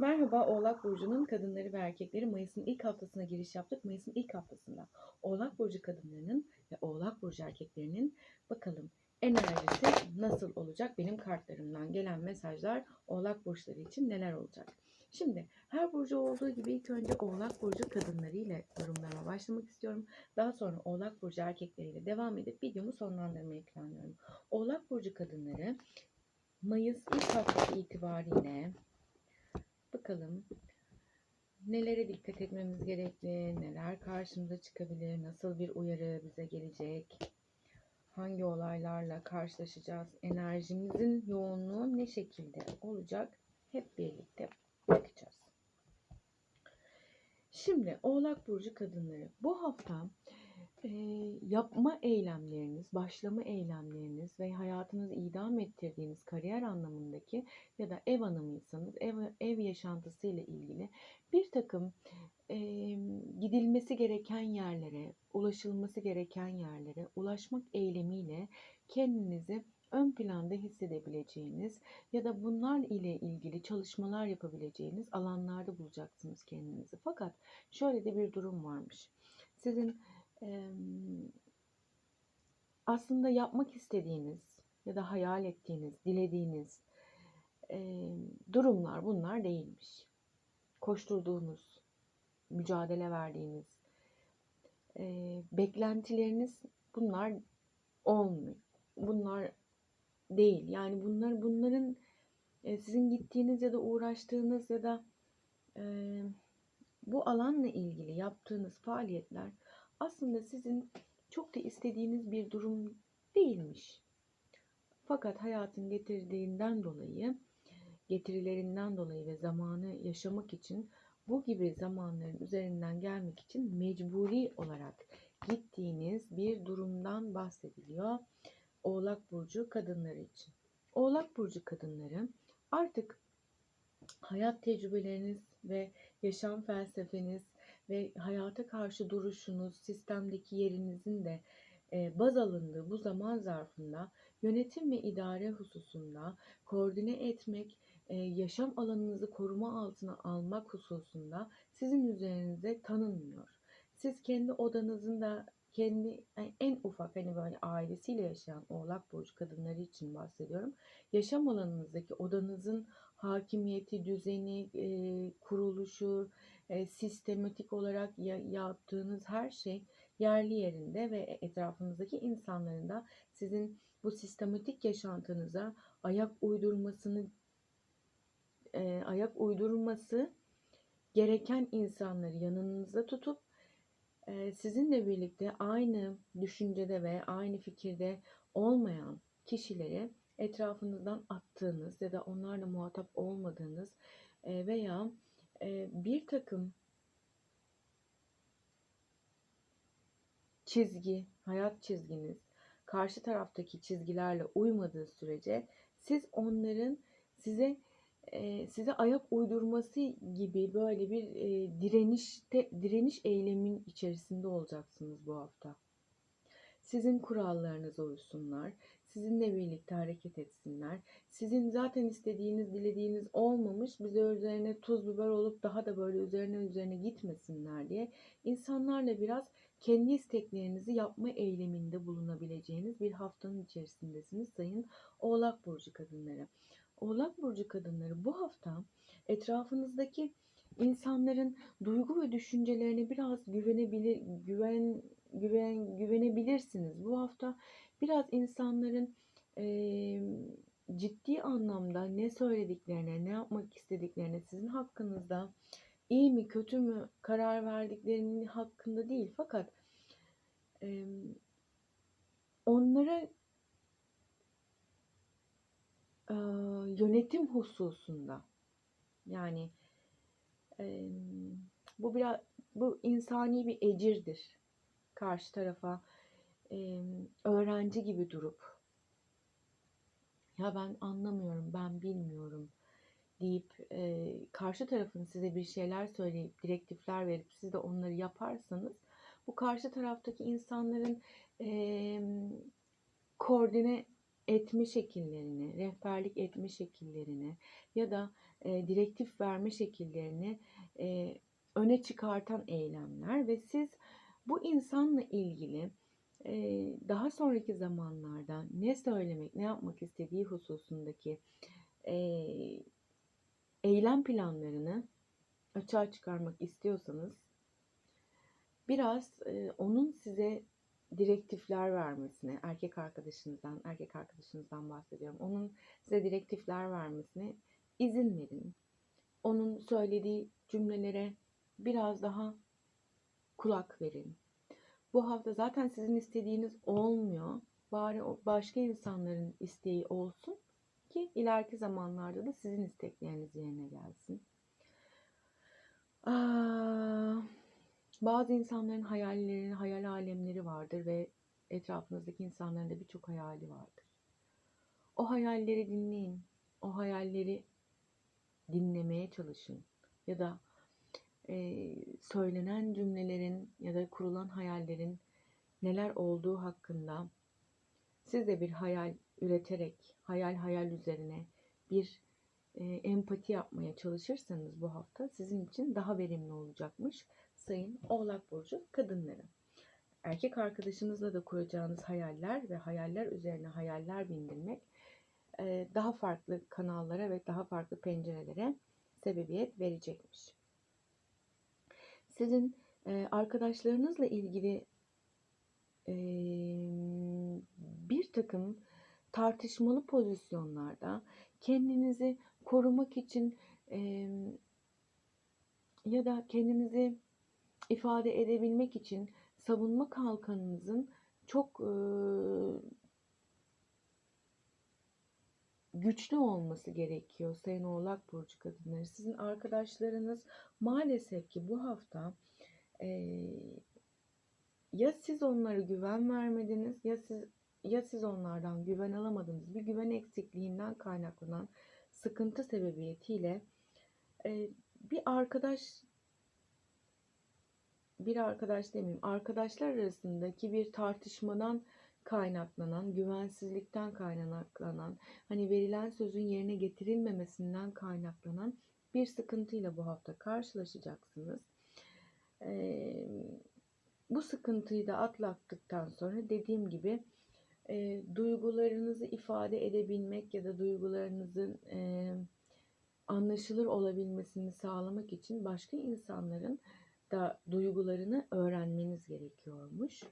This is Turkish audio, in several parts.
Merhaba Oğlak Burcu'nun kadınları ve erkekleri Mayıs'ın ilk haftasına giriş yaptık. Mayıs'ın ilk haftasında Oğlak Burcu kadınlarının ve Oğlak Burcu erkeklerinin bakalım enerjisi nasıl olacak? Benim kartlarımdan gelen mesajlar Oğlak Burçları için neler olacak? Şimdi her burcu olduğu gibi ilk önce Oğlak Burcu kadınları ile yorumlarıma başlamak istiyorum. Daha sonra Oğlak Burcu erkekleriyle devam edip videomu sonlandırmayı planlıyorum. Oğlak Burcu kadınları Mayıs ilk haftası itibariyle Bakalım. Nelere dikkat etmemiz gerekli, neler karşımıza çıkabilir, nasıl bir uyarı bize gelecek, hangi olaylarla karşılaşacağız, enerjimizin yoğunluğu ne şekilde olacak? Hep birlikte bakacağız. Şimdi Oğlak Burcu kadınları. Bu hafta e, yapma eylemleriniz, başlama eylemleriniz ve hayatınızı idam ettirdiğiniz kariyer anlamındaki ya da ev hanımıysanız ev, ev yaşantısı ile ilgili bir takım e, gidilmesi gereken yerlere, ulaşılması gereken yerlere ulaşmak eylemiyle kendinizi ön planda hissedebileceğiniz ya da bunlar ile ilgili çalışmalar yapabileceğiniz alanlarda bulacaksınız kendinizi. Fakat şöyle de bir durum varmış. Sizin aslında yapmak istediğiniz ya da hayal ettiğiniz, dilediğiniz durumlar bunlar değilmiş. Koşturduğunuz, mücadele verdiğiniz, beklentileriniz bunlar olmuyor. Bunlar değil. Yani bunlar bunların sizin gittiğiniz ya da uğraştığınız ya da bu alanla ilgili yaptığınız faaliyetler aslında sizin çok da istediğiniz bir durum değilmiş. Fakat hayatın getirdiğinden dolayı, getirilerinden dolayı ve zamanı yaşamak için bu gibi zamanların üzerinden gelmek için mecburi olarak gittiğiniz bir durumdan bahsediliyor Oğlak burcu kadınları için. Oğlak burcu kadınları artık hayat tecrübeleriniz ve yaşam felsefeniz ve hayata karşı duruşunuz, sistemdeki yerinizin de e, baz alındığı bu zaman zarfında yönetim ve idare hususunda koordine etmek, e, yaşam alanınızı koruma altına almak hususunda sizin üzerinize tanınmıyor. Siz kendi odanızın da kendi yani en ufak hani böyle ailesiyle yaşayan Oğlak burcu kadınları için bahsediyorum. Yaşam alanınızdaki odanızın hakimiyeti, düzeni, e, kuruluşu, e, sistematik olarak ya, yaptığınız her şey yerli yerinde ve etrafınızdaki insanların da sizin bu sistematik yaşantınıza ayak uydurmasını e, ayak uydurması gereken insanları yanınızda tutup e, sizinle birlikte aynı düşüncede ve aynı fikirde olmayan kişileri etrafınızdan attığınız ya da onlarla muhatap olmadığınız e, veya e, bir takım çizgi, hayat çizginiz karşı taraftaki çizgilerle uymadığı sürece siz onların size e, size ayak uydurması gibi böyle bir direnişte direniş eylemin içerisinde olacaksınız bu hafta. Sizin kurallarınıza uysunlar sizinle birlikte hareket etsinler. Sizin zaten istediğiniz, dilediğiniz olmamış, bize üzerine tuz biber olup daha da böyle üzerine üzerine gitmesinler diye insanlarla biraz kendi isteklerinizi yapma eyleminde bulunabileceğiniz bir haftanın içerisindesiniz sayın Oğlak Burcu kadınları. Oğlak Burcu kadınları bu hafta etrafınızdaki insanların duygu ve düşüncelerine biraz güvenebilir, güven, güven, güvenebilirsiniz. Bu hafta biraz insanların e, ciddi anlamda ne söylediklerine, ne yapmak istediklerine sizin hakkınızda iyi mi kötü mü karar verdiklerinin hakkında değil. Fakat e, onlara e, yönetim hususunda yani e, bu biraz bu insani bir ecirdir karşı tarafa öğrenci gibi durup ya ben anlamıyorum, ben bilmiyorum deyip e, karşı tarafın size bir şeyler söyleyip direktifler verip siz de onları yaparsanız bu karşı taraftaki insanların e, koordine etme şekillerini, rehberlik etme şekillerini ya da e, direktif verme şekillerini e, öne çıkartan eylemler ve siz bu insanla ilgili e, daha sonraki zamanlarda ne söylemek, ne yapmak istediği hususundaki eylem planlarını açığa çıkarmak istiyorsanız biraz onun size direktifler vermesine, erkek arkadaşınızdan, erkek arkadaşınızdan bahsediyorum. Onun size direktifler vermesine izin verin. Onun söylediği cümlelere biraz daha kulak verin. Bu hafta zaten sizin istediğiniz olmuyor. Bari başka insanların isteği olsun ki ileriki zamanlarda da sizin istekleriniz yerine gelsin. Aa, bazı insanların hayalleri, hayal alemleri vardır ve etrafınızdaki insanların da birçok hayali vardır. O hayalleri dinleyin. O hayalleri dinlemeye çalışın. Ya da e, söylenen cümlelerin ya da kurulan hayallerin neler olduğu hakkında siz de bir hayal üreterek hayal hayal üzerine bir e, empati yapmaya çalışırsanız bu hafta sizin için daha verimli olacakmış sayın Oğlak Burcu kadınları. Erkek arkadaşınızla da kuracağınız hayaller ve hayaller üzerine hayaller bindirmek daha farklı kanallara ve daha farklı pencerelere sebebiyet verecekmiş. Sizin e, arkadaşlarınızla ilgili e, bir takım tartışmalı pozisyonlarda kendinizi korumak için e, ya da kendinizi ifade edebilmek için savunma kalkanınızın çok e, güçlü olması gerekiyor Sayın Oğlak Burcu kadınları. Sizin arkadaşlarınız maalesef ki bu hafta e, ya siz onlara güven vermediniz ya siz ya siz onlardan güven alamadınız. Bir güven eksikliğinden kaynaklanan sıkıntı sebebiyetiyle e, bir arkadaş bir arkadaş demeyeyim arkadaşlar arasındaki bir tartışmadan kaynaklanan, güvensizlikten kaynaklanan, hani verilen sözün yerine getirilmemesinden kaynaklanan bir sıkıntıyla bu hafta karşılaşacaksınız. Ee, bu sıkıntıyı da atlattıktan sonra dediğim gibi e, duygularınızı ifade edebilmek ya da duygularınızın e, anlaşılır olabilmesini sağlamak için başka insanların da duygularını öğrenmeniz gerekiyormuş.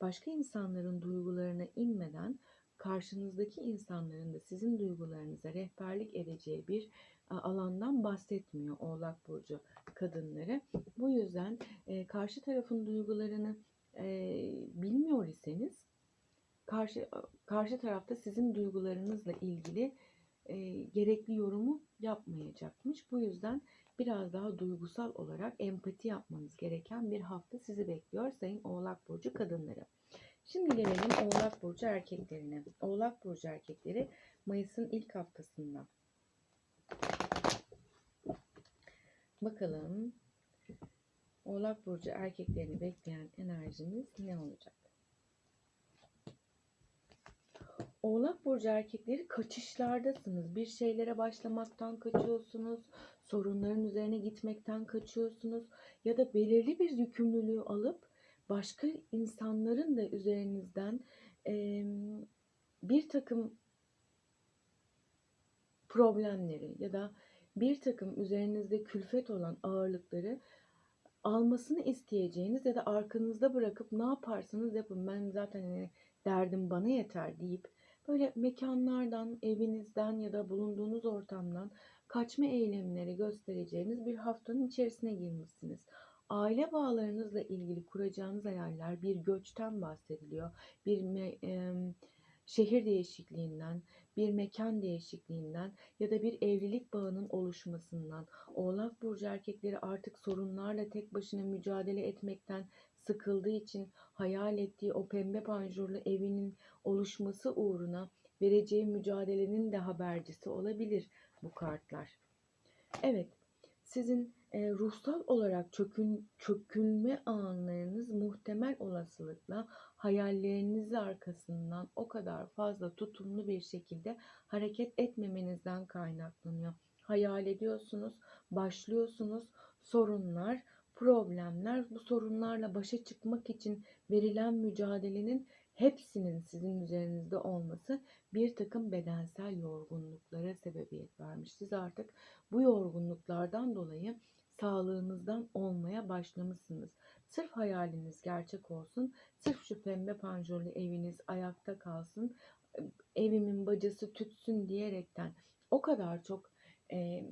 Başka insanların duygularına inmeden karşınızdaki insanların da sizin duygularınıza rehberlik edeceği bir alandan bahsetmiyor Oğlak Burcu kadınları. Bu yüzden e, karşı tarafın duygularını e, bilmiyor iseniz karşı karşı tarafta sizin duygularınızla ilgili e, gerekli yorumu yapmayacakmış. Bu yüzden biraz daha duygusal olarak empati yapmanız gereken bir hafta sizi bekliyor Sayın Oğlak Burcu kadınları. Şimdi gelelim Oğlak Burcu erkeklerine. Oğlak Burcu erkekleri Mayıs'ın ilk haftasında. Bakalım Oğlak Burcu erkeklerini bekleyen enerjimiz ne olacak? Oğlak Burcu erkekleri kaçışlardasınız. Bir şeylere başlamaktan kaçıyorsunuz. Sorunların üzerine gitmekten kaçıyorsunuz. Ya da belirli bir yükümlülüğü alıp başka insanların da üzerinizden e, bir takım problemleri ya da bir takım üzerinizde külfet olan ağırlıkları almasını isteyeceğiniz ya da arkanızda bırakıp ne yaparsanız yapın ben zaten hani derdim bana yeter deyip böyle mekanlardan, evinizden ya da bulunduğunuz ortamdan kaçma eylemleri göstereceğiniz bir haftanın içerisine girmişsiniz. Aile bağlarınızla ilgili kuracağınız hayaller bir göçten bahsediliyor. Bir e, şehir değişikliğinden, bir mekan değişikliğinden ya da bir evlilik bağının oluşmasından. Oğlak burcu erkekleri artık sorunlarla tek başına mücadele etmekten sıkıldığı için hayal ettiği o pembe panjurlu evinin oluşması uğruna vereceği mücadelenin de habercisi olabilir bu kartlar. Evet, sizin e, ruhsal olarak çökün, çökülme anlarınız muhtemel olasılıkla hayallerinizi arkasından o kadar fazla tutumlu bir şekilde hareket etmemenizden kaynaklanıyor. Hayal ediyorsunuz, başlıyorsunuz, sorunlar, problemler, bu sorunlarla başa çıkmak için verilen mücadelenin hepsinin sizin üzerinizde olması bir takım bedensel yorgunluklara sebebiyet vermiş. Siz artık bu yorgunluklardan dolayı sağlığınızdan olmaya başlamışsınız. Sırf hayaliniz gerçek olsun, sırf şu pembe panjurlu eviniz ayakta kalsın, evimin bacası tütsün diyerekten o kadar çok e,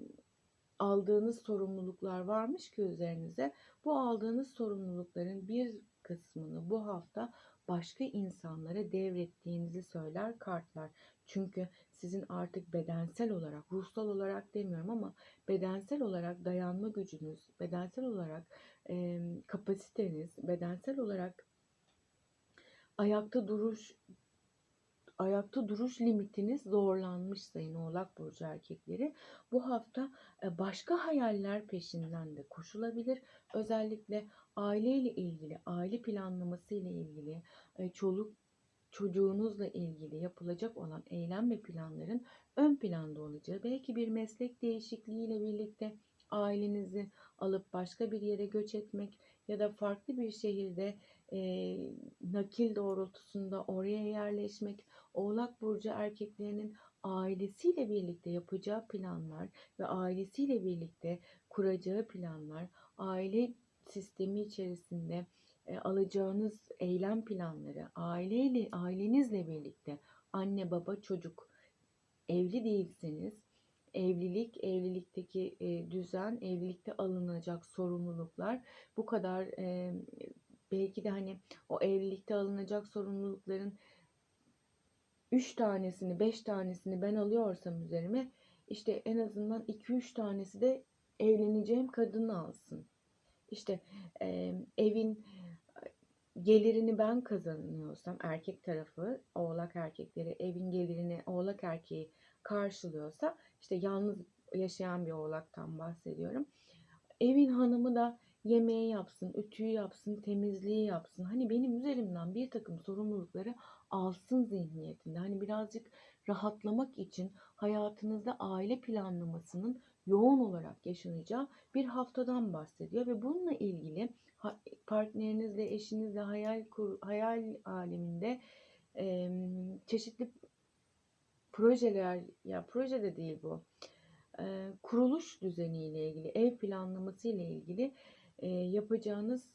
aldığınız sorumluluklar varmış ki üzerinize. Bu aldığınız sorumlulukların bir kısmını bu hafta başka insanlara devrettiğinizi söyler kartlar. Çünkü sizin artık bedensel olarak, ruhsal olarak demiyorum ama bedensel olarak dayanma gücünüz, bedensel olarak e, kapasiteniz, bedensel olarak ayakta duruş ayakta duruş limitiniz zorlanmış sayın Oğlak Burcu erkekleri. Bu hafta e, başka hayaller peşinden de koşulabilir. Özellikle aileyle ilgili, aile planlaması ile ilgili, çoluk çocuğunuzla ilgili yapılacak olan eylem ve planların ön planda olacağı, belki bir meslek değişikliğiyle birlikte ailenizi alıp başka bir yere göç etmek ya da farklı bir şehirde e, nakil doğrultusunda oraya yerleşmek, Oğlak Burcu erkeklerinin ailesiyle birlikte yapacağı planlar ve ailesiyle birlikte kuracağı planlar, aile sistemi içerisinde e, alacağınız eylem planları, aileyle ailenizle birlikte anne baba çocuk evli değilseniz evlilik, evlilikteki e, düzen, evlilikte alınacak sorumluluklar bu kadar e, belki de hani o evlilikte alınacak sorumlulukların 3 tanesini, 5 tanesini ben alıyorsam üzerime işte en azından 2-3 tanesi de evleneceğim kadını alsın. İşte e, evin gelirini ben kazanıyorsam erkek tarafı oğlak erkekleri evin gelirini oğlak erkeği karşılıyorsa işte yalnız yaşayan bir oğlaktan bahsediyorum. Evin hanımı da yemeği yapsın, ütüyü yapsın, temizliği yapsın. Hani benim üzerimden bir takım sorumlulukları alsın zihniyetinde. Hani birazcık rahatlamak için hayatınızda aile planlamasının yoğun olarak yaşanacağı bir haftadan bahsediyor ve bununla ilgili partnerinizle, eşinizle hayal kur, hayal aleminde e, çeşitli projeler ya proje de değil bu. E, kuruluş düzeniyle ilgili, ev planlaması ile ilgili e, yapacağınız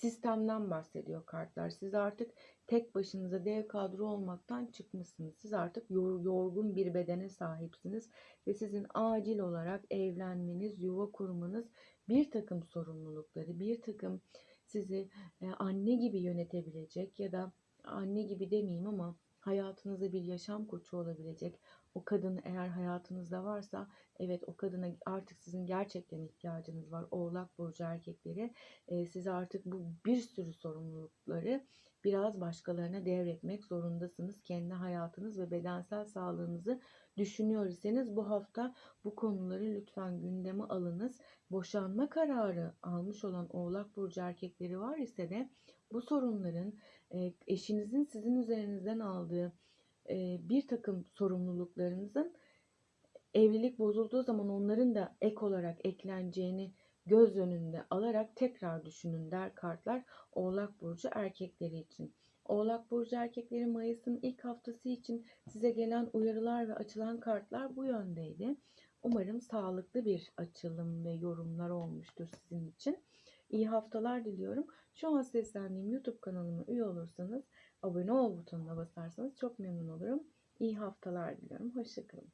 sistemden bahsediyor kartlar. Siz artık tek başınıza dev kadro olmaktan çıkmışsınız. Siz artık yorgun bir bedene sahipsiniz ve sizin acil olarak evlenmeniz, yuva kurmanız, bir takım sorumlulukları, bir takım sizi e, anne gibi yönetebilecek ya da anne gibi demeyeyim ama hayatınızda bir yaşam koçu olabilecek o kadın eğer hayatınızda varsa evet o kadına artık sizin gerçekten ihtiyacınız var. Oğlak burcu erkekleri e, siz artık bu bir sürü sorumlulukları biraz başkalarına devretmek zorundasınız. Kendi hayatınız ve bedensel sağlığınızı düşünüyor iseniz bu hafta bu konuları lütfen gündeme alınız. Boşanma kararı almış olan Oğlak burcu erkekleri var ise de bu sorunların e, eşinizin sizin üzerinizden aldığı bir takım sorumluluklarınızın evlilik bozulduğu zaman onların da ek olarak ekleneceğini göz önünde alarak tekrar düşünün der kartlar Oğlak Burcu erkekleri için. Oğlak Burcu erkekleri Mayıs'ın ilk haftası için size gelen uyarılar ve açılan kartlar bu yöndeydi. Umarım sağlıklı bir açılım ve yorumlar olmuştur sizin için. İyi haftalar diliyorum. Şu an seslendiğim YouTube kanalıma üye olursanız abone ol butonuna basarsanız çok memnun olurum. İyi haftalar diliyorum. Hoşçakalın.